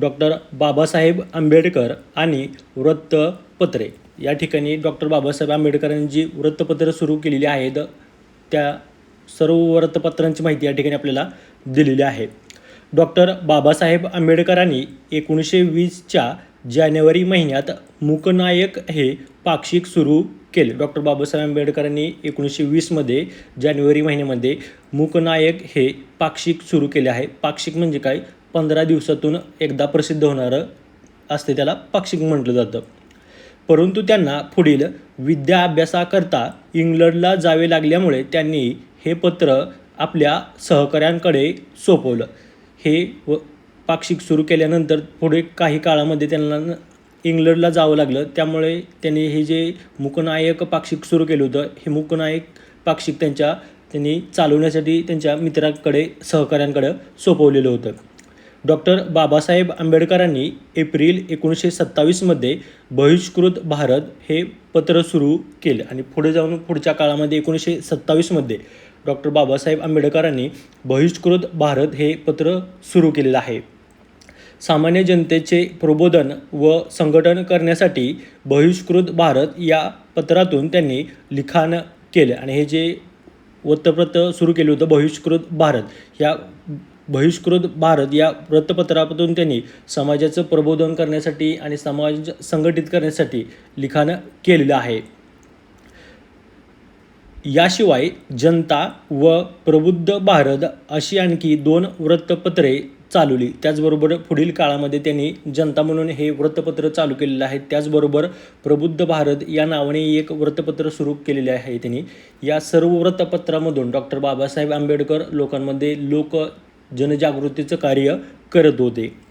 Doctor Babasaheb Ambedkar आणि वृत्तपत्रे या ठिकाणी डॉक्टर बाबासाहेब आंबेडकरांनी जी वृत्तपत्रं सुरू केलेली आहेत. त्या सर्व वृत्तपत्रांची माहिती या ठिकाणी आपल्याला दिलेली आहे. डॉक्टर बाबासाहेब आंबेडकरांनी एकोणीसशे वीसच्या जानेवारी महिन्यात मूकनायक हे पाक्षिक सुरू केले. डॉक्टर बाबासाहेब आंबेडकरांनी एकोणीसशे वीसमध्ये जानेवारी महिन्यामध्ये मूकनायक हे पाक्षिक सुरू केले आहे. पाक्षिक म्हणजे काय? पंधरा दिवसातून एकदा प्रसिद्ध होणारं असते त्याला पाक्षिक म्हटलं जातं. परंतु त्यांना पुढील विद्या अभ्यासाकरता इंग्लंडला जावे लागल्यामुळे त्यांनी हे पत्र आपल्या सहकाऱ्यांकडे सोपवलं. हे व पाक्षिक सुरू केल्यानंतर पुढे काही काळामध्ये त्यांना इंग्लंडला जावं लागलं. त्यामुळे त्यांनी हे जे मुकनायक पाक्षिक सुरू केलं होतं हे मुकनायक पाक्षिक त्यांच्या त्यांनी चालवण्यासाठी त्यांच्या मित्रांकडे सहकाऱ्यांकडे सोपवलेलं होतं. डॉक्टर बाबासाहेब आंबेडकरांनी एप्रिल एकोणीसशे सत्तावीसमध्ये बहिष्कृत भारत हे पत्र सुरू केलं. आणि पुढे जाऊन पुढच्या काळामध्ये एकोणीसशे सत्तावीसमध्ये डॉक्टर बाबासाहेब आंबेडकरांनी बहिष्कृत भारत हे पत्र सुरू केलेलं आहे. सामान्य जनतेचे प्रबोधन व संघटन करण्यासाठी बहिष्कृत भारत या पत्रातून त्यांनी लिखाण केलं. आणि हे जे वृत्तपत्र सुरू केलं होतं बहिष्कृत भारत या बहिष्कृत भारत या वृत्तपत्रातून त्यांनी समाजाचं प्रबोधन करण्यासाठी आणि समाज संघटित करण्यासाठी लिखाण केलेलं आहे. याशिवाय जनता व प्रबुद्ध भारत अशी आणखी दोन वृत्तपत्रे चालवली. त्याचबरोबर पुढील काळामध्ये त्यांनी जनता म्हणून हे वृत्तपत्र चालू केलेलं आहे. त्याचबरोबर प्रबुद्ध भारत या नावाने एक वृत्तपत्र सुरू केलेले आहे त्यांनी. या सर्व वृत्तपत्रामधून डॉक्टर बाबासाहेब आंबेडकर लोकांमध्ये लोक जनजागृतीचं कार्य करत होते.